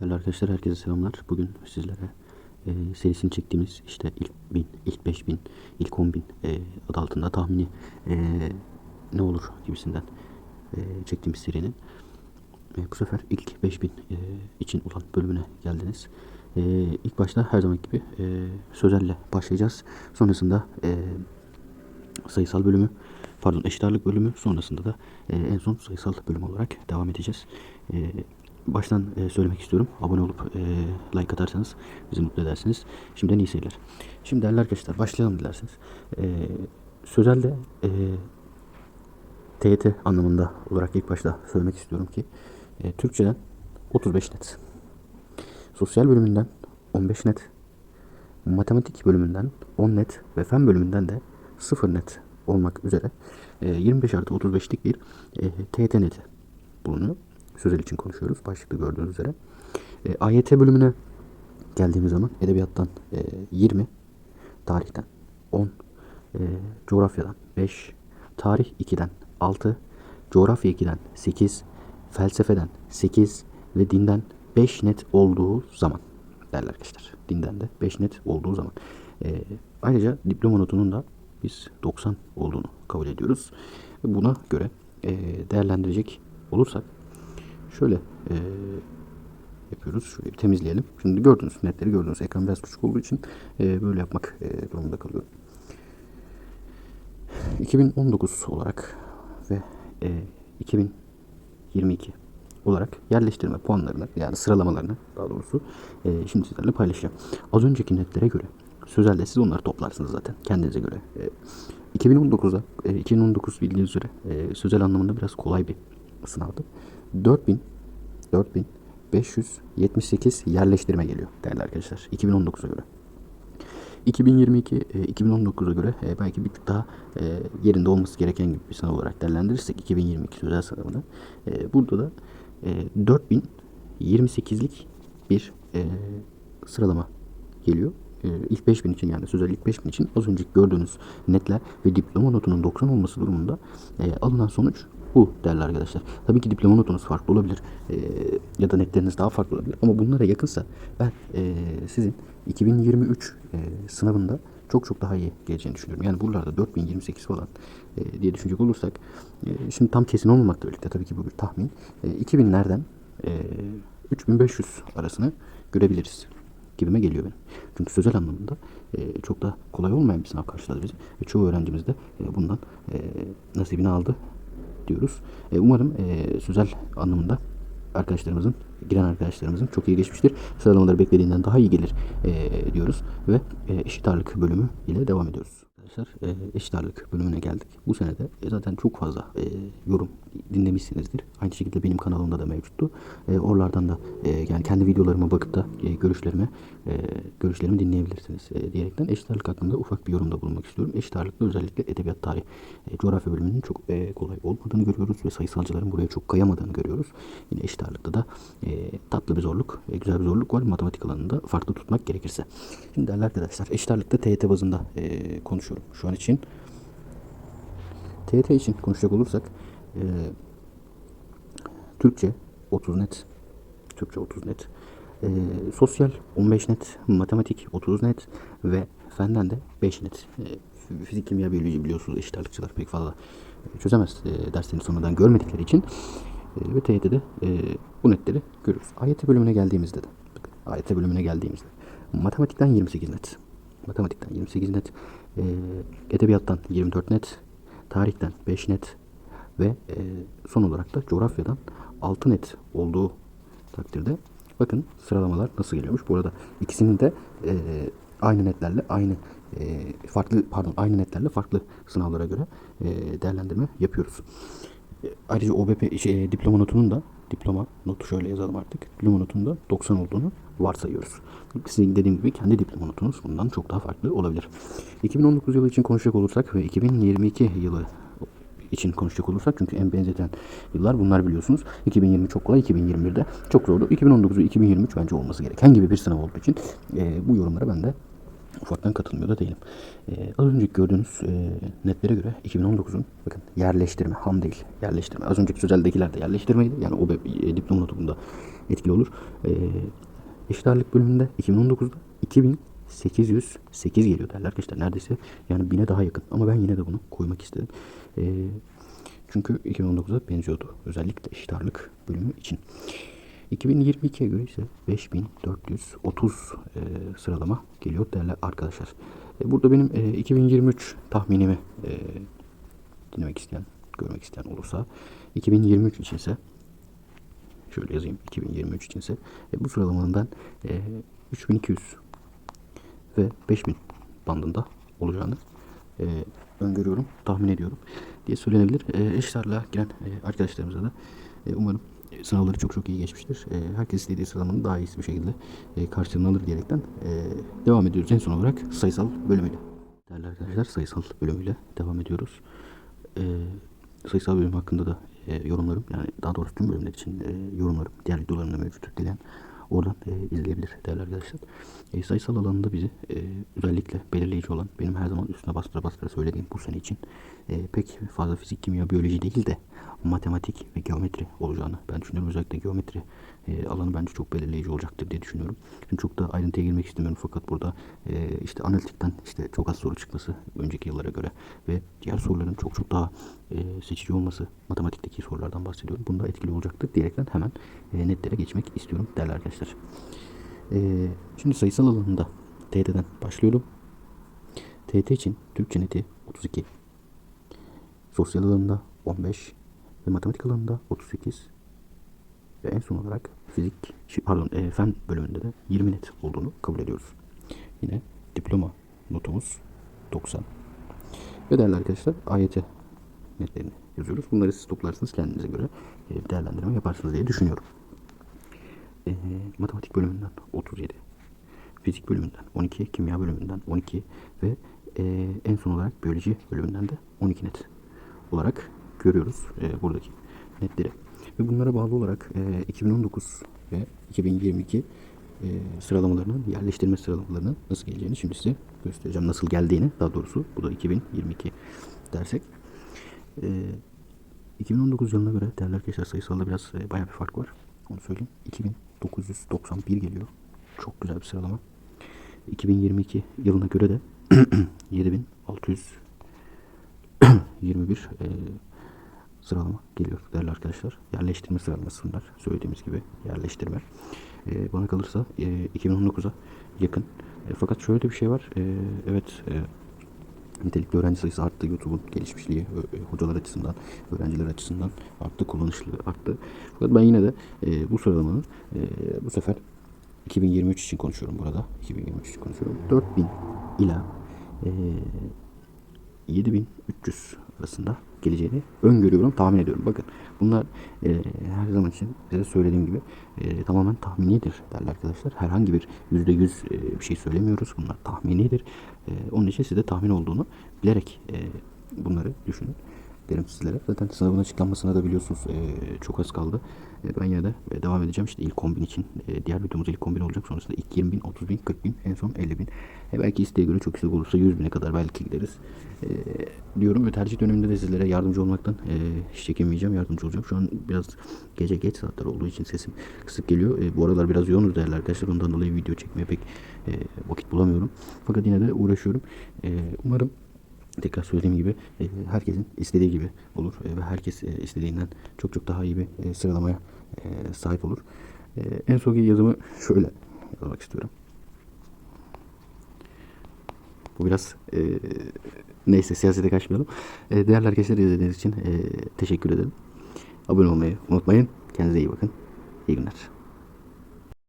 Değerli arkadaşlar herkese selamlar. Bugün sizlere e, serisini çektiğimiz işte ilk 1000, ilk 5000, ilk 10000 e, adı altında tahmini e, ne olur gibisinden e, çektiğimiz serinin e, bu sefer ilk 5000 e, için olan bölümüne geldiniz. E, ilk başta her zaman gibi e, sözelle başlayacağız. Sonrasında e, sayısal bölümü pardon eşit ağırlık bölümü sonrasında da e, en son sayısal bölüm olarak devam edeceğiz. E, baştan e, söylemek istiyorum. Abone olup e, like atarsanız bizi mutlu edersiniz. Şimdiden iyi seyirler. Şimdi değerli arkadaşlar başlayalım dilerseniz. E, sözelde e, TYT anlamında olarak ilk başta söylemek istiyorum ki e, Türkçeden 35 net. Sosyal bölümünden 15 net. Matematik bölümünden 10 net ve fen bölümünden de 0 net olmak üzere e, 25 artı 35'lik bir e, TYT neti bulunuyor. Sözel için konuşuyoruz. Başlıkta gördüğünüz üzere. E, AYT bölümüne geldiğimiz zaman edebiyattan e, 20, tarihten 10, e, coğrafyadan 5, tarih 2'den 6, coğrafya 2'den 8, felsefeden 8 ve dinden 5 net olduğu zaman değerli arkadaşlar. Dinden de 5 net olduğu zaman. E, ayrıca diploma notunun da biz 90 olduğunu kabul ediyoruz. Buna göre e, değerlendirecek olursak şöyle e, yapıyoruz. Bir temizleyelim. Şimdi gördünüz netleri gördünüz. Ekran biraz küçük olduğu için e, böyle yapmak e, durumunda kalıyorum. 2019 olarak ve e, 2022 olarak yerleştirme puanlarını yani sıralamalarını daha doğrusu e, şimdi sizlerle paylaşacağım. Az önceki netlere göre sözelde siz onları toplarsınız zaten kendinize göre. E, 2019'da e, 2019 bildiğiniz üzere e, sözel anlamında biraz kolay bir sınavdı. 4000 4578 yerleştirme geliyor değerli arkadaşlar 2019'a göre. 2022 e, 2019'a göre e, belki bir tık daha e, yerinde olması gereken gibi bir sınav olarak değerlendirirsek 2022 sözel sınavını e, burada da e, 4028'lik bir e, sıralama geliyor. E, ilk 5000 için yani sözel ilk 5000 için az önceki gördüğünüz netler ve diploma notunun 90 olması durumunda e, alınan sonuç bu değerli arkadaşlar. Tabii ki diploma notunuz farklı olabilir e, ya da netleriniz daha farklı olabilir ama bunlara yakınsa ben e, sizin 2023 e, sınavında çok çok daha iyi geleceğini düşünüyorum. Yani buralarda 4028 falan e, diye düşünecek olursak e, şimdi tam kesin olmamakla birlikte tabii ki bu bir tahmin. E, 2000'lerden e, 3500 arasını görebiliriz gibime geliyor benim. Çünkü sözel anlamında e, çok da kolay olmayan bir sınav karşıladı bizi. Ve çoğu öğrencimiz de e, bundan e, nasibini aldı diyoruz. E, umarım e, sözel anlamında arkadaşlarımızın, giren arkadaşlarımızın çok iyi geçmiştir. Sıralamaları beklediğinden daha iyi gelir e, diyoruz ve e, eşit ağırlık bölümü ile devam ediyoruz. Arkadaşlar e, eşit ağırlık bölümüne geldik. Bu senede e, zaten çok fazla e, yorum dinlemişsinizdir. Aynı şekilde benim kanalımda da mevcuttu. E, oralardan da e, yani kendi videolarıma bakıp da e, görüşlerimi e, görüşlerimi dinleyebilirsiniz e, diyerekten eşit ağırlık hakkında ufak bir yorumda bulunmak istiyorum. Eşit ağırlıkta özellikle edebiyat tarih, e, coğrafya bölümünün çok e, kolay olmadığını görüyoruz ve sayısalcıların buraya çok kayamadığını görüyoruz. Yine eşit ağırlıkta da e, tatlı bir zorluk, e, güzel bir zorluk var. Matematik alanında farklı tutmak gerekirse. Şimdi değerli arkadaşlar eşit ağırlıkta TYT bazında e, konuşuyorum şu an için. TYT için konuşacak olursak e, Türkçe 30 net, Türkçe 30 net, e, sosyal 15 net, matematik 30 net ve fenden de 5 net. E, fizik, kimya, biyoloji biliyorsunuz eşit ağırlıkçılar pek fazla e, çözemez e, derslerini sonradan görmedikleri için e, ve TYT'de e, bu netleri görüyoruz. AYT bölümüne geldiğimizde de AYT bölümüne geldiğimizde matematikten 28 net. Matematikten 28 net. E, edebiyattan 24 net. Tarihten 5 net. Ve e, son olarak da coğrafyadan 6 net olduğu takdirde bakın sıralamalar nasıl geliyormuş. Bu arada ikisinin de e, aynı netlerle aynı e, farklı pardon aynı netlerle farklı sınavlara göre e, değerlendirme yapıyoruz. E, Ayrıca OBP şey, diploma notunun da diploma notu şöyle yazalım artık. Diploma notunun da 90 olduğunu varsayıyoruz. Sizin dediğim gibi kendi diploma notunuz bundan çok daha farklı olabilir. 2019 yılı için konuşacak olursak ve 2022 yılı için konuşacak olursak çünkü en benzeten yıllar bunlar biliyorsunuz. 2020 çok kolay, 2021'de çok zordu. 2019 ve 2023 bence olması gereken gibi bir sınav olduğu için e, bu yorumlara ben de ufaktan katılmıyor da değilim. Ee, az önceki gördüğünüz e, netlere göre 2019'un bakın yerleştirme, ham değil yerleştirme. Az önceki sözeldekiler de yerleştirmeydi. Yani o e, diploma notunda etkili olur. E, eşit bölümünde 2019'da 2808 geliyor derler arkadaşlar. Neredeyse yani 1000'e daha yakın. Ama ben yine de bunu koymak istedim. E, çünkü 2019'a benziyordu. Özellikle eşit ağırlık bölümü için. 2022'ye göre ise 5430 e, sıralama geliyor değerli arkadaşlar. E, burada benim e, 2023 tahminimi e, dinlemek isteyen, görmek isteyen olursa 2023 içinse şöyle yazayım 2023 içinse e, bu sıralamanın e, 3200 ve 5000 bandında olacağını e, öngörüyorum, tahmin ediyorum diye söylenebilir. E, eşit ağırlığa giren e, arkadaşlarımıza da e, umarım sınavları çok çok iyi geçmiştir. E, herkes istediği sıralamanın daha iyisi bir şekilde e, karşılığını alır diyerekten e, devam ediyoruz. En son olarak sayısal bölümüyle. Değerli arkadaşlar sayısal bölümüyle devam ediyoruz. E, sayısal bölüm hakkında da e, yorumlarım yani daha doğrusu tüm bölümler için e, yorumlarım diğer videolarımda mevcut dileyen oradan e, izleyebilir değerli arkadaşlar. E, sayısal alanında bizi e, özellikle belirleyici olan benim her zaman üstüne bastıra bastıra söylediğim bu sene için e, pek fazla fizik, kimya, biyoloji değil de matematik ve geometri olacağını ben düşünüyorum. Özellikle geometri e, alanı bence çok belirleyici olacaktır diye düşünüyorum. Şimdi çok da ayrıntıya girmek istemiyorum fakat burada e, işte analitikten işte çok az soru çıkması önceki yıllara göre ve diğer soruların çok çok daha e, seçici olması matematikteki sorulardan bahsediyorum. Bunda etkili olacaktır diyerekten hemen netlere geçmek istiyorum değerli arkadaşlar. Şimdi sayısal alanında TET'den başlıyorum. TET için Türkçe neti 32. Sosyal alanında 15 ve matematik alanında 38 ve en son olarak fizik pardon e, fen bölümünde de 20 net olduğunu kabul ediyoruz. Yine diploma notumuz 90. Ve değerli arkadaşlar AYT netlerini yazıyoruz. Bunları siz toplarsınız kendinize göre e, değerlendirme yaparsınız diye düşünüyorum. E, matematik bölümünden 37. Fizik bölümünden 12, kimya bölümünden 12 ve e, en son olarak biyoloji bölümünden de 12 net olarak görüyoruz e, buradaki netleri. Ve bunlara bağlı olarak e, 2019 ve 2022 e, sıralamalarının, yerleştirme sıralamalarının nasıl geleceğini şimdi size göstereceğim. Nasıl geldiğini daha doğrusu bu da 2022 dersek. E, 2019 yılına göre değerli arkadaşlar sayısalda biraz e, bayağı bir fark var. Onu söyleyeyim. 2991 geliyor. Çok güzel bir sıralama. 2022 yılına göre de 7621 e, sıralama geliyor değerli arkadaşlar. Yerleştirme sıralaması bunlar. Söylediğimiz gibi yerleştirme. E, bana kalırsa e, 2019'a yakın. E, fakat şöyle de bir şey var. E, evet e, nitelikli öğrenci sayısı arttı. YouTube'un gelişmişliği e, hocalar açısından, öğrenciler açısından arttı. Kullanışlılığı arttı. Fakat ben yine de e, bu sıralamanın e, bu sefer 2023 için konuşuyorum burada. 2023 için konuşuyorum. 4000 ila e, 7300 arasında geleceğini öngörüyorum, tahmin ediyorum. Bakın bunlar e, her zaman için size söylediğim gibi e, tamamen tahminidir değerli arkadaşlar. Herhangi bir yüzde yüz e, bir şey söylemiyoruz. Bunlar tahminidir. E, onun için size tahmin olduğunu bilerek e, bunları düşünün derim sizlere. Zaten sınavın açıklanmasına da biliyorsunuz e, çok az kaldı. E, ben yine de e, devam edeceğim. İşte ilk 10 bin için e, diğer videomuz ilk 10 bin olacak. Sonrasında ilk 20 bin, 30 bin, 40 bin, en son 50 bin. E, belki isteğe göre çok yüksek olursa 100 bine kadar belki gideriz. E, diyorum ve tercih döneminde de sizlere yardımcı olmaktan e, hiç çekinmeyeceğim. Yardımcı olacağım. Şu an biraz gece geç saatler olduğu için sesim kısık geliyor. E, bu aralar biraz yoğunuz değerli arkadaşlar. Ondan dolayı video çekmeye pek e, vakit bulamıyorum. Fakat yine de uğraşıyorum. E, umarım tekrar söylediğim gibi e, herkesin istediği gibi olur e, ve herkes e, istediğinden çok çok daha iyi bir e, sıralamaya sahip olur. En sonki yazımı şöyle yazmak istiyorum. Bu biraz e, neyse siyasete kaçmayalım. E, değerli arkadaşlar izlediğiniz için e, teşekkür ederim. Abone olmayı unutmayın. Kendinize iyi bakın. İyi günler.